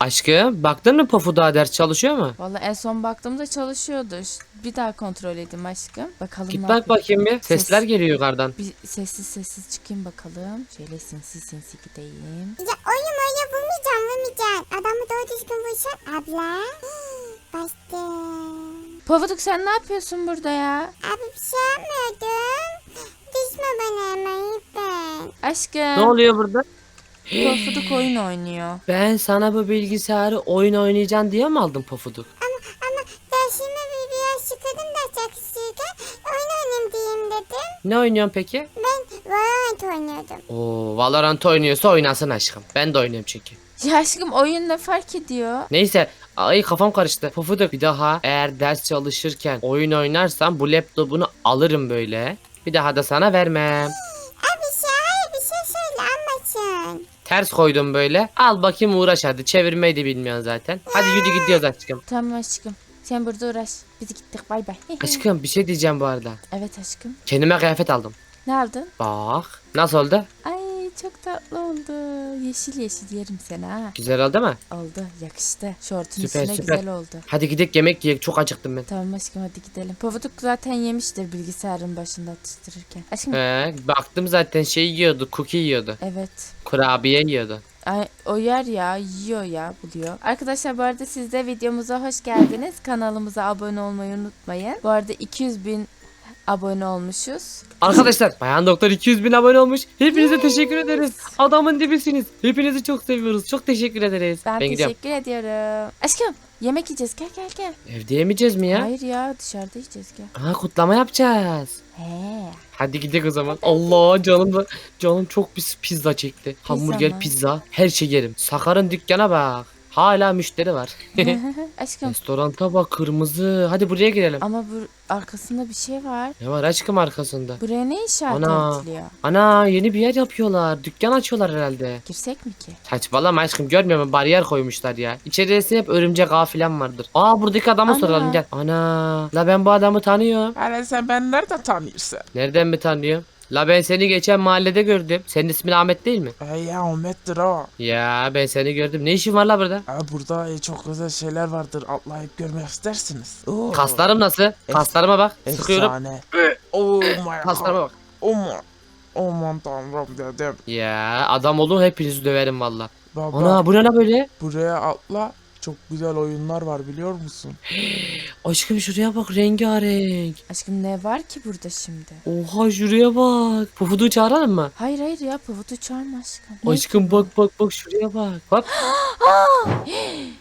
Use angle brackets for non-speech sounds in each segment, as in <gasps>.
Aşkım baktın mı Pofuduk'a ders çalışıyor mu? Vallahi en son baktığımda çalışıyordu. Ş- Bir daha kontrol edeyim aşkım. Bakalım Git ne bak yapıyor. bakayım bir. Sesler geliyor yukarıdan. Bir sessiz sessiz çıkayım bakalım. Şöyle sinsi sinsi gideyim. Ya oyun öyle vurmayacağım vurmayacağım. Adamı doğru düzgün vursan abla. <gasps> Bastım. Pavuduk sen ne yapıyorsun burada ya? Abi bir şey yapmıyordum. Düşme bana hemen lütfen. Aşkım. Ne oluyor burada? Pavuduk oyun oynuyor. Ben sana bu bilgisayarı oyun oynayacaksın diye mi aldım Pofuduk? Ama ama dersime bir biraz sıkıldım da çakışırken oyun oynayayım diyeyim dedim. Ne oynuyorsun peki? Ben Valorant oynuyordum. Oo, Valorant oynuyorsa oynasın aşkım. Ben de oynuyorum çünkü. Ya aşkım oyun ne fark ediyor? Neyse ay kafam karıştı. Pofuduk bir daha eğer ders çalışırken oyun oynarsan bu laptopunu alırım böyle. Bir daha da sana vermem. Abi şey hayır bir şey söyle anlatın. Ters koydum böyle. Al bakayım uğraş hadi. Çevirmeyi de bilmiyorsun zaten. Hadi yürü gidiyoruz aşkım. Tamam aşkım. Sen burada uğraş. Biz gittik bay bay. <laughs> Aşkım bir şey diyeceğim bu arada. evet aşkım. Kendime kıyafet aldım. Ne aldın? Bak. Nasıl oldu? Ay çok tatlı oldu. Yeşil yeşil yerim seni ha. Güzel oldu mu? Oldu yakıştı. Şortun Süper, üstüne süper. güzel oldu. Hadi gidelim yemek yiyek. Çok acıktım ben. Tamam aşkım hadi gidelim. Pavuduk zaten yemiştir bilgisayarın başında atıştırırken. Aşkım He, baktım zaten şey yiyordu. Cookie yiyordu. evet. Kurabiye yiyordu. Ay, o yer ya yiyor ya buluyor. Arkadaşlar bu arada siz de videomuza hoş geldiniz. Kanalımıza abone olmayı unutmayın. Bu arada 200 bin abone olmuşuz. Arkadaşlar Bayan Doktor 200 bin abone olmuş. Hepinize teşekkür ederiz. Adamın dibisiniz. Hepinizi çok seviyoruz. Çok teşekkür ederiz. Ben, gidiyorum. teşekkür ediyorum. Aşkım yemek yiyeceğiz gel gel gel. Evde yemeyeceğiz mi ya? Hayır ya dışarıda yiyeceğiz gel. Ha kutlama yapacağız. He. Hadi gidelim o zaman. Allah canım da canım çok pis pizza çekti. Hamburger mı? pizza her şey yerim. Sakar'ın dükkana bak. Hala müşteri var. <laughs> <laughs> Aşkım Restoranta bak kırmızı. Hadi buraya girelim. ama bu arkasında bir şey var. Ne var aşkım arkasında? Buraya ne işaret Ana. ediliyor? Ana yeni bir yer yapıyorlar. Dükkan açıyorlar herhalde. Girsek mi ki? Saçmalama aşkım görmüyor musun? Bariyer koymuşlar ya. İçerisinde hep örümcek ağ falan vardır. Aa buradaki adamı Ana. soralım gel. Ana. La ben bu adamı tanıyorum. Hele sen beni nereden tanıyorsun? Nereden mi tanıyorum? La ben seni geçen mahallede gördüm. Senin ismin Ahmet değil mi? E ya Ahmet'tir o. Ya ben seni gördüm. Ne işin var la burada? E, burada e, çok güzel şeyler vardır. Atlayıp görmek istersiniz. Oo, Kaslarım nasıl? Kaslarıma bak. Sıkıyorum. Efsane. oh my <laughs> Kaslarıma god. bak. Aman. Aman tanrım dedim. Ya adam olun hepinizi döverim valla. Baba Ana bu ne la böyle? buraya atla. Çok güzel oyunlar var biliyor musun? <gasps> Aşkım şuraya bak rengarenk. Aşkım ne var ki burada şimdi? Oha şuraya bak. Pufudu çağıralım mı? Hayır hayır ya pavutu çağırma aşkım. Ne? Aşkım bak bak bak şuraya bak. Bak. <gasps>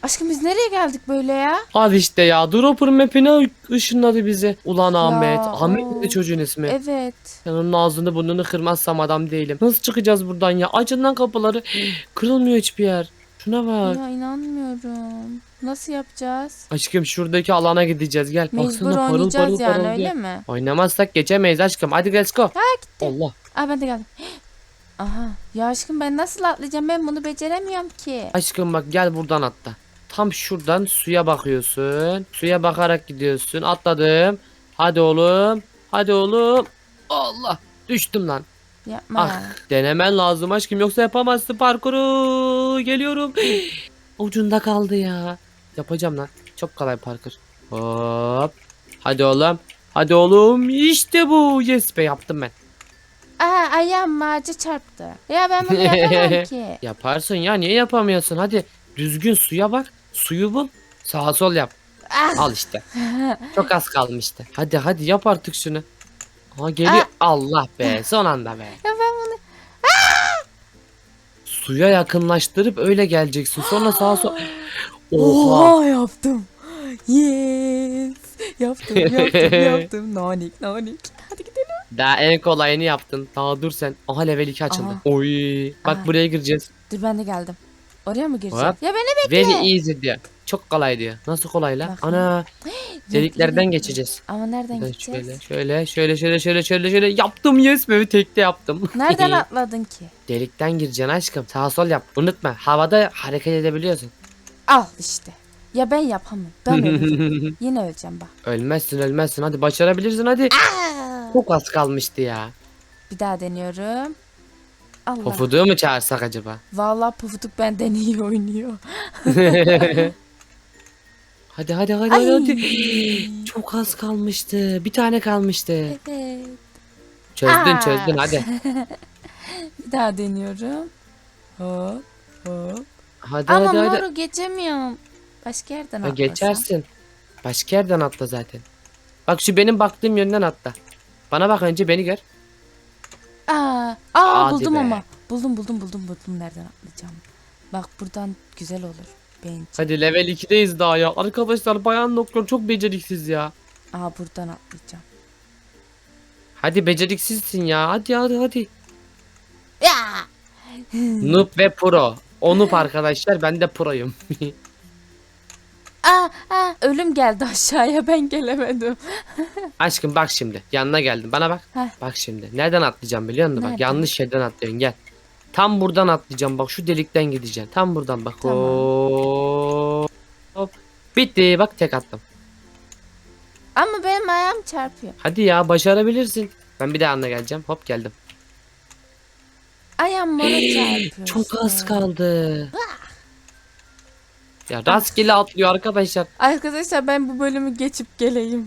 Aşkım biz nereye geldik böyle ya? Al işte ya. Dropper map'ine ışınladı bizi. Ulan Ahmet. Ahmet o. miydi çocuğun ismi? Evet. Ben onun ağzını burnunu kırmazsam adam değilim. Nasıl çıkacağız buradan ya? Açın lan kapıları. <gasps> Kırılmıyor hiçbir yer. Şuna bak. Ya inanmıyorum. Nasıl yapacağız? Aşkım şuradaki alana gideceğiz gel. Mecbur Baksana parıl oynayacağız parıl yani parıl öyle diye. mi? Oynamazsak geçemeyiz aşkım. Hadi let's go. gitti. Allah. Aa ben de geldim. <gasps> Aha. Ya aşkım ben nasıl atlayacağım? Ben bunu beceremiyorum ki. Aşkım bak gel buradan atla. Tam şuradan suya bakıyorsun. Suya bakarak gidiyorsun. Atladım. Hadi oğlum. Hadi oğlum. Allah. Düştüm lan. Yapma. Ah denemen lazım aşkım yoksa yapamazsın parkuru. Geliyorum. <gasps> Ucunda kaldı ya. Yapacağım lan. Çok kolay parkur. Hop. Hadi oğlum. Hadi oğlum. İşte bu. Yes be yaptım ben. Aa ayağım ağaca çarptı. Ya ben bunu yapamam <laughs> ki. Yaparsın ya niye yapamıyorsun? Hadi düzgün suya bak. Suyu bul. Sağa sol yap. Ah. Al işte. Çok az kalmıştı. Hadi hadi yap artık şunu. Aa geliyor. Ah. Allah be son anda be. Ya ben bunu... Suya yakınlaştırıp öyle geleceksin. Sonra sağa sol. <gasps> Oha. Oha yaptım. Yes. Yaptım yaptım <laughs> yaptım. Nanik nanik. Hadi gidelim. Daha en kolayını yaptın. Daha dur sen. Aha level 2 açıldı. Aha. Oy. Bak Aha. buraya gireceğiz. Dur ben de geldim. Oraya mı gireceğim? Ya beni bekle. Very easy diyor. Çok kolay diyor. Nasıl kolay la? Bak. Ana. <gasps> Deliklerden geçeceğiz. Ama nereden Ben gideceğiz? şöyle, şöyle, şöyle, şöyle, şöyle, şöyle, şöyle yaptım yes be tekte yaptım. <laughs> Nereden atladın ki? Delikten gireceksin aşkım. Sağ sol yap. Unutma. Havada hareket edebiliyorsun. Al işte. Ya ben yapamam. Ben <laughs> öleceğim. Yine öleceğim bak. Ölmezsin ölmezsin. Hadi başarabilirsin hadi. Çok az kalmıştı ya. Bir daha deniyorum. Allah. Pofuduğu mu çağırsak acaba? Vallahi Pufuduk benden iyi oynuyor. <laughs> Hadi hadi hadi Ay. hadi. <gasps> Çok az kalmıştı. Bir tane kalmıştı. Evet. Çözdün Aa. çözdün hadi. <laughs> Bir daha deniyorum. Hop hop. Hadi Ama hadi hadi. moru geçemiyorum. Başka yerden Ha, atlasam. geçersin. Başka yerden atla zaten. Bak şu benim baktığım yönden atla. Bana bak önce beni gör. Aa, aa Hadi buldum be. ama. Buldum buldum buldum buldum nereden atlayacağım. Bak buradan güzel olur. Bence. Hadi level 2'deyiz daha ya. Arkadaşlar bayan doktor çok beceriksiz ya. Aa buradan atlayacağım. Hadi beceriksizsin ya. Hadi hadi hadi. Ya! <laughs> Noob ve pro. O noob arkadaşlar ben de proyum. <laughs> Aa, aa, ölüm geldi aşağıya ben gelemedim. <laughs> Aşkım bak şimdi. Yanına geldim. Bana bak. Heh. Bak şimdi. Nereden atlayacağım biliyor musun? Bak Nereden? yanlış yerden atlıyorsun gel. Tam buradan atlayacağım. Bak şu delikten gideceksin. Tam buradan bak. Tamam. Hop. Hop. Bitti. Bak tek attım. Ama benim ayağım çarpıyor. Hadi ya başarabilirsin. Ben bir daha yanına geleceğim. Hop geldim. Ayağım mora çarpıyor. Çok az kaldı. Ya rastgele atlıyor arkadaşlar. Arkadaşlar ben bu bölümü geçip geleyim.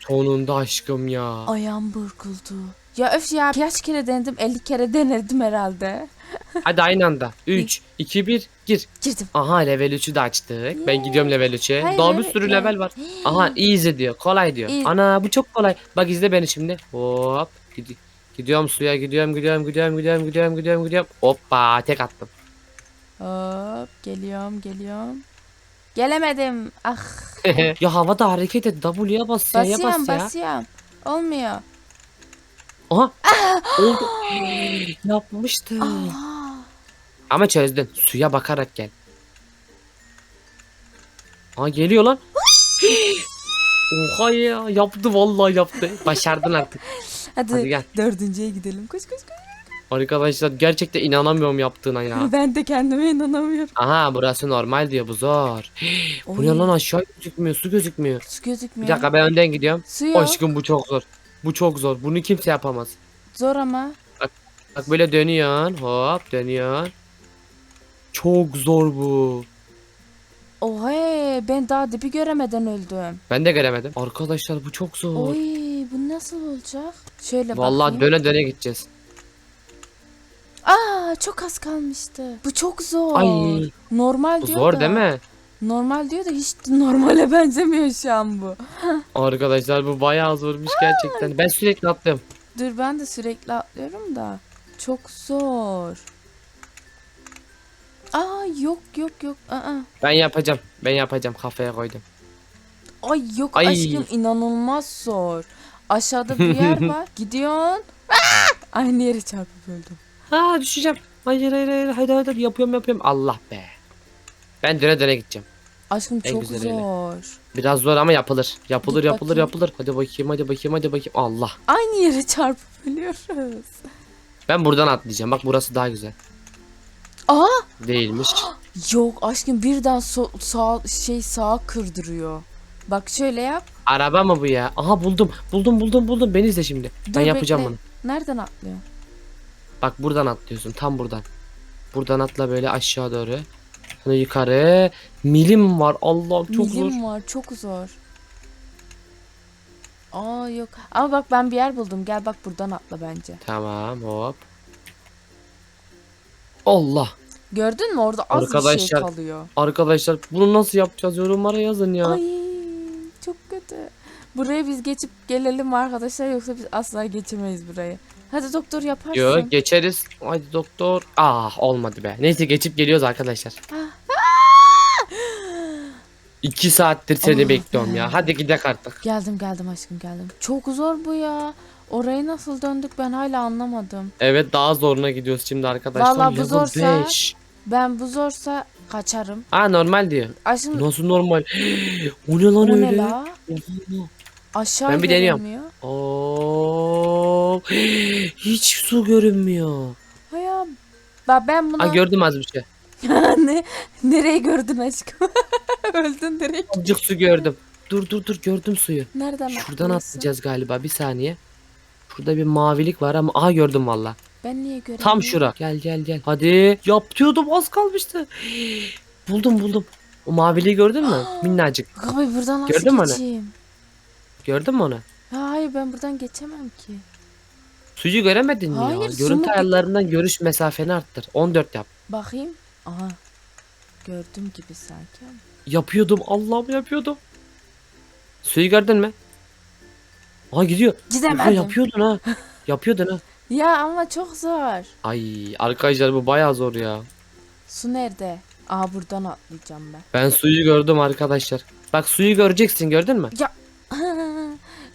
Sonunda aşkım ya. Ayağım burkuldu. Ya öf ya kaç kere denedim 50 kere denedim herhalde. <laughs> Hadi aynı anda. 3, 2, 1 gir. Girdim. Aha level 3'ü de açtık. Ben gidiyorum level 3'e. Hayır, Daha bir evet sürü level var. Aha easy diyor. Kolay diyor. Easy. Ana bu çok kolay. Bak izle beni şimdi. Hop. Gidi- Gidiyorum suya gidiyorum gidiyorum gidiyorum gidiyorum gidiyorum gidiyorum gidiyorum. Hoppa tek attım. Hop geliyorum geliyorum. Gelemedim. Ah <laughs> ya havada hareket et. W'ye bas ya. basıyorum bas ya. basıyorum. Olmuyor. Aha. Oldu. <gasps> Yapmıştım. Aa, Ama çözdün. Suya bakarak gel. Aa geliyor lan. <gasps> Oha ya yaptı vallahi yaptı. Başardın artık. hadi, Hadi gel. dördüncüye gidelim. Koş koş koş. Arkadaşlar gerçekten inanamıyorum yaptığına ya. <laughs> Ben de kendime inanamıyorum. Aha burası normal diyor bu zor. <gasps> Bu ne lan aşağı gözükmüyor su gözükmüyor. Su gözükmüyor. Bir dakika ben önden gidiyorum. Su yok. Aşkım bu çok zor. Bu çok zor. Bunu kimse yapamaz. Zor ama. Bak böyle dönüyorsun. Hop dönüyorsun. Çok zor bu. Oha ben daha dibi göremeden öldüm. Ben de göremedim. Arkadaşlar bu çok zor. Oy bu nasıl olacak? Şöyle Vallahi bakayım. döne döne gideceğiz. Aa çok az kalmıştı. Bu çok zor. Ay Normal bu diyor zor da. değil mi? Normal diyor da hiç normale <laughs> benzemiyor şu an bu. Arkadaşlar bu bayağı zormuş gerçekten. Ben sürekli atlıyorum. Dur ben de sürekli atlıyorum da. Çok zor. Aa yok yok yok. Aa. Ben yapacağım. Ben yapacağım. Kafaya koydum. Ay yok Ay. aşkım inanılmaz zor. Aşağıda bir yer <laughs> var. Gidiyorsun. Aa! Aynı yere çarpıp öldüm. Ha düşeceğim. Hayır hayır hayır. Hadi hadi yapıyorum yapıyorum. Allah be. Ben döne döne gideceğim. Aşkım En çok güzeliyle. zor. Biraz zor ama yapılır. Yapılır Git yapılır bakayım. yapılır. Hadi bakayım hadi bakayım hadi bakayım. Allah. Aynı yere çarpıp ölüyoruz. Ben buradan atlayacağım. Bak burası daha güzel. Aa Değilmiş. <gasps> yok aşkım birden so- sağ şey sağa kırdırıyor. Bak şöyle yap. Araba mı bu ya? Aha buldum. Buldum buldum buldum. Beni izle şimdi. Dur, ben yapacağım bekle. bunu. Nereden atlıyor? Bak buradan atlıyorsun. Tam buradan. Buradan atla böyle aşağı doğru. Sonra yukarı. Milim var. Allah'ım çok Milim zor. var çok zor. Aa yok. Ama bak ben bir yer buldum. Gel bak buradan atla bence. Tamam hop. Allah. Gördün mü orada az bir şey Arkadaşlar, kalıyor. Arkadaşlar bunu nasıl yapacağız? Yorumlara yazın ya. Ay çok kötü. Buraya biz geçip gelelim arkadaşlar yoksa biz asla geçemeyiz burayı. Hadi doktor yaparsın. Yo geçeriz. Hadi doktor. Ah olmadı be. Neyse geçip geliyoruz arkadaşlar. İki saattir seni Ah bekliyorum be. ya. Hadi gidelim artık. Geldim geldim aşkım geldim. Çok zor bu ya. Orayı nasıl döndük ben hala anlamadım. Evet daha zoruna gidiyoruz şimdi arkadaşlar. Vallahi bu Level zorsa- beş. Ben bu zorsa kaçarım. Aa normal diyor. Aşkım Nasıl normal? <gasps> o ne lan o öyle? ne la? Oha. Aşağı Ben bir deniyorum. görünmüyor. Oo, <gasps> hiç su görünmüyor. Haya. Bak ben bunu Aa gördüm az bir şey. <laughs> ne nereye gördün aşkım? <laughs> Öldün direkt. Azıcık su gördüm. Dur dur dur gördüm suyu. Nereden Şuradan atlıyorsun? atlayacağız galiba bir saniye. Şurada bir mavilik var ama aha gördüm valla. Ben niye göremiyorum? Tam şura. Gel gel gel. Hadi. Yapıyordum az kalmıştı. <gasps> Buldum buldum. O maviliği gördün mü? <gasps> Minnacık. Abi buradan nasıl Gördün mü onu? geçeyim? Gördün mü onu? Hayır ben buradan geçemem ki. Suyu göremedin mi Hayır, ya? su Görüntü mu- ayarlarından görüş mesafeni arttır. 14 yap. Bakayım. Aha. Gördüm gibi sanki ama. Yapıyordum. Allah'ım yapıyordum. Suyu gördün mü? Aa gidiyor. Ulan Gidemedim. yapıyordun ha. <laughs> Yapıyordun ha. Ya ama çok zor. Ay arkadaşlar bu bayağı zor ya. Su nerede? Aa buradan atlayacağım ben. Ben suyu gördüm arkadaşlar. Bak suyu göreceksin gördün mü? Ya <laughs>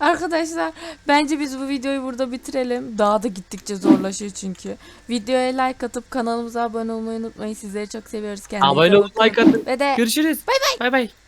Arkadaşlar bence biz bu videoyu burada bitirelim. Daha da gittikçe zorlaşıyor çünkü. Videoya like atıp kanalımıza abone olmayı unutmayın. Sizleri çok seviyoruz. Kendinize Abone bakın. like atın. Ve de Görüşürüz. Bay bay. Bay bay.